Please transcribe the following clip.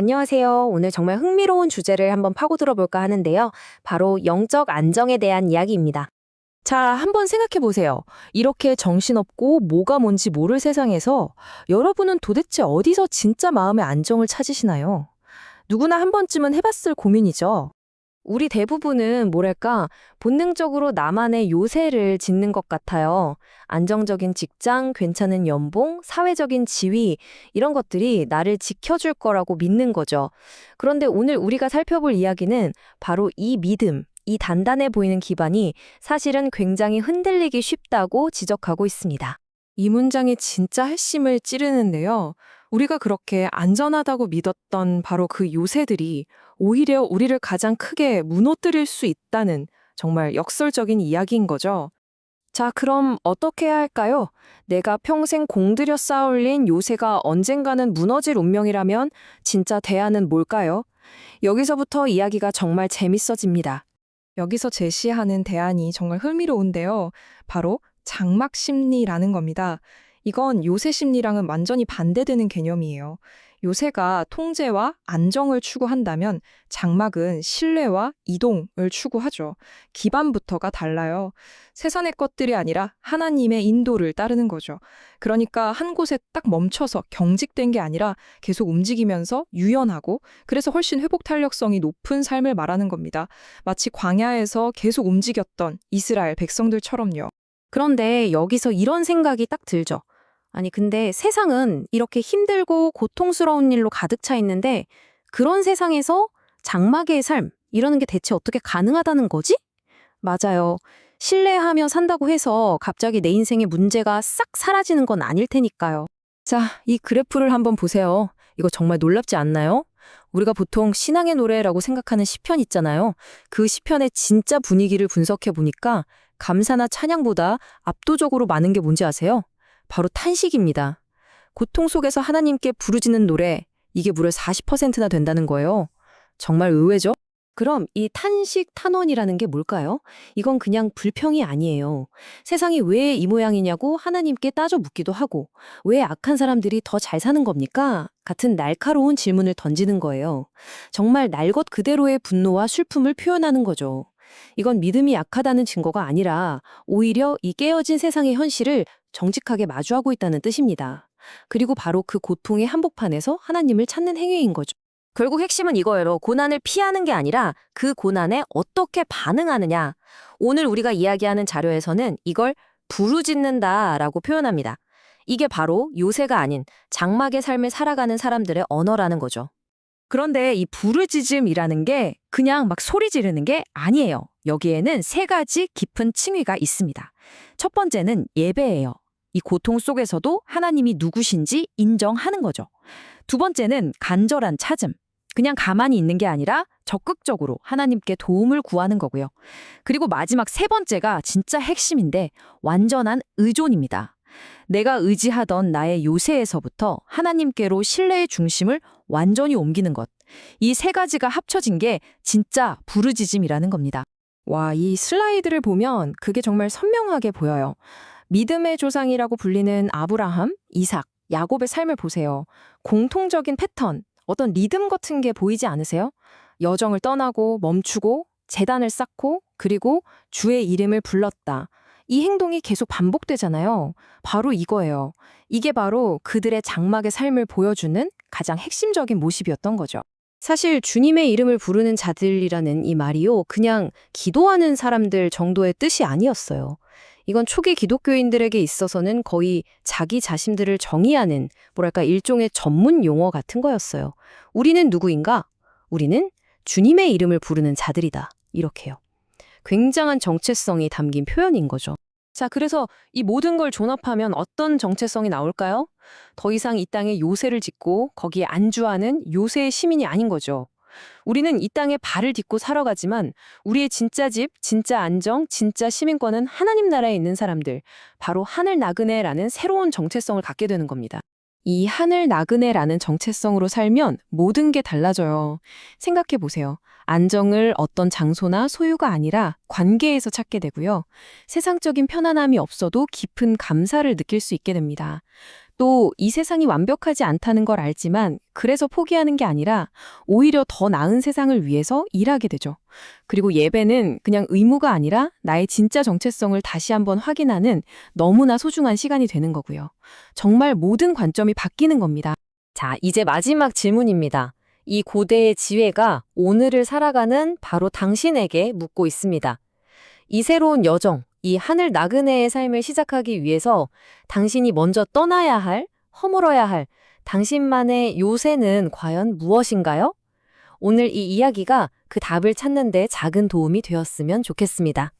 안녕하세요. 오늘 정말 흥미로운 주제를 한번 파고들어 볼까 하는데요. 바로 영적 안정에 대한 이야기입니다. 자, 한번 생각해 보세요. 이렇게 정신없고 뭐가 뭔지 모를 세상에서 여러분은 도대체 어디서 진짜 마음의 안정을 찾으시나요? 누구나 한 번쯤은 해봤을 고민이죠. 우리 대부분은 뭐랄까 본능적으로 나만의 요새를 짓는 것 같아요. 안정적인 직장, 괜찮은 연봉, 사회적인 지위 이런 것들이 나를 지켜줄 거라고 믿는 거죠. 그런데 오늘 우리가 살펴볼 이야기는 바로 이 믿음, 이 단단해 보이는 기반이 사실은 굉장히 흔들리기 쉽다고 지적하고 있습니다. 이 문장이 진짜 핵심을 찌르는데요. 우리가 그렇게 안전하다고 믿었던 바로 그 요새들이 오히려 우리를 가장 크게 무너뜨릴 수 있다는 정말 역설적인 이야기인 거죠. 자, 그럼 어떻게 해야 할까요? 내가 평생 공들여 쌓아올린 요새가 언젠가는 무너질 운명이라면 진짜 대안은 뭘까요? 여기서부터 이야기가 정말 재밌어집니다. 여기서 제시하는 대안이 정말 흥미로운데요. 바로 장막 심리라는 겁니다. 이건 요새 심리랑은 완전히 반대되는 개념이에요. 요새가 통제와 안정을 추구한다면 장막은 신뢰와 이동을 추구하죠. 기반부터가 달라요. 세상의 것들이 아니라 하나님의 인도를 따르는 거죠. 그러니까 한 곳에 딱 멈춰서 경직된 게 아니라 계속 움직이면서 유연하고 그래서 훨씬 회복 탄력성이 높은 삶을 말하는 겁니다. 마치 광야에서 계속 움직였던 이스라엘 백성들처럼요. 그런데 여기서 이런 생각이 딱 들죠. 아니, 근데 세상은 이렇게 힘들고 고통스러운 일로 가득 차 있는데 그런 세상에서 장막의 삶, 이러는 게 대체 어떻게 가능하다는 거지? 맞아요. 신뢰하며 산다고 해서 갑자기 내 인생의 문제가 싹 사라지는 건 아닐 테니까요. 자, 이 그래프를 한번 보세요. 이거 정말 놀랍지 않나요? 우리가 보통 신앙의 노래라고 생각하는 시편 있잖아요. 그 시편의 진짜 분위기를 분석해 보니까 감사나 찬양보다 압도적으로 많은 게 뭔지 아세요? 바로 탄식입니다. 고통 속에서 하나님께 부르짖는 노래, 이게 무려 40%나 된다는 거예요. 정말 의외죠? 그럼 이 탄식 탄원이라는 게 뭘까요? 이건 그냥 불평이 아니에요. 세상이 왜 이 모양이냐고 하나님께 따져 묻기도 하고, 왜 악한 사람들이 더 잘 사는 겁니까? 같은 날카로운 질문을 던지는 거예요. 정말 날 것 그대로의 분노와 슬픔을 표현하는 거죠. 이건 믿음이 약하다는 증거가 아니라 오히려 이 깨어진 세상의 현실을 정직하게 마주하고 있다는 뜻입니다. 그리고 바로 그 고통의 한복판에서 하나님을 찾는 행위인 거죠. 결국 핵심은 이거예요. 고난을 피하는 게 아니라 그 고난에 어떻게 반응하느냐. 오늘 우리가 이야기하는 자료에서는 이걸 부르짖는다라고 표현합니다. 이게 바로 요새가 아닌 장막의 삶을 살아가는 사람들의 언어라는 거죠. 그런데 이 부르짖음이라는 게 그냥 막 소리 지르는 게 아니에요. 여기에는 세 가지 깊은 층위가 있습니다. 첫 번째는 예배예요. 이 고통 속에서도 하나님이 누구신지 인정하는 거죠. 두 번째는 간절한 찾음. 그냥 가만히 있는 게 아니라 적극적으로 하나님께 도움을 구하는 거고요. 그리고 마지막 세 번째가 진짜 핵심인데 완전한 의존입니다. 내가 의지하던 나의 요새에서부터 하나님께로 신뢰의 중심을 완전히 옮기는 것. 이 세 가지가 합쳐진 게 진짜 부르짖음이라는 겁니다. 와, 이 슬라이드를 보면 그게 정말 선명하게 보여요. 믿음의 조상이라고 불리는 아브라함, 이삭, 야곱의 삶을 보세요. 공통적인 패턴, 어떤 리듬 같은 게 보이지 않으세요? 여정을 떠나고 멈추고 재단을 쌓고 그리고 주의 이름을 불렀다. 이 행동이 계속 반복되잖아요. 바로 이거예요. 이게 바로 그들의 장막의 삶을 보여주는 가장 핵심적인 모습이었던 거죠. 사실 주님의 이름을 부르는 자들이라는 이 말이요. 그냥 기도하는 사람들 정도의 뜻이 아니었어요. 이건 초기 기독교인들에게 있어서는 거의 자기 자신들을 정의하는 뭐랄까 일종의 전문 용어 같은 거였어요. 우리는 누구인가? 우리는 주님의 이름을 부르는 자들이다. 이렇게요. 굉장한 정체성이 담긴 표현인 거죠. 자, 그래서 이 모든 걸 종합하면 어떤 정체성이 나올까요? 더 이상 이 땅에 요새를 짓고 거기에 안주하는 요새의 시민이 아닌 거죠. 우리는 이 땅에 발을 딛고 살아가지만 우리의 진짜 집, 진짜 안정, 진짜 시민권은 하나님 나라에 있는 사람들, 바로 하늘 나그네라는 새로운 정체성을 갖게 되는 겁니다. 이 하늘 나그네라는 정체성으로 살면 모든 게 달라져요. 생각해 보세요. 안정을 어떤 장소나 소유가 아니라 관계에서 찾게 되고요. 세상적인 편안함이 없어도 깊은 감사를 느낄 수 있게 됩니다. 또 이 세상이 완벽하지 않다는 걸 알지만 그래서 포기하는 게 아니라 오히려 더 나은 세상을 위해서 일하게 되죠. 그리고 예배는 그냥 의무가 아니라 나의 진짜 정체성을 다시 한번 확인하는 너무나 소중한 시간이 되는 거고요. 정말 모든 관점이 바뀌는 겁니다. 자, 이제 마지막 질문입니다. 이 고대의 지혜가 오늘을 살아가는 바로 당신에게 묻고 있습니다. 이 새로운 여정, 이 하늘 나그네의 삶을 시작하기 위해서 당신이 먼저 떠나야 할, 허물어야 할 당신만의 요새는 과연 무엇인가요? 오늘 이 이야기가 그 답을 찾는 데 작은 도움이 되었으면 좋겠습니다.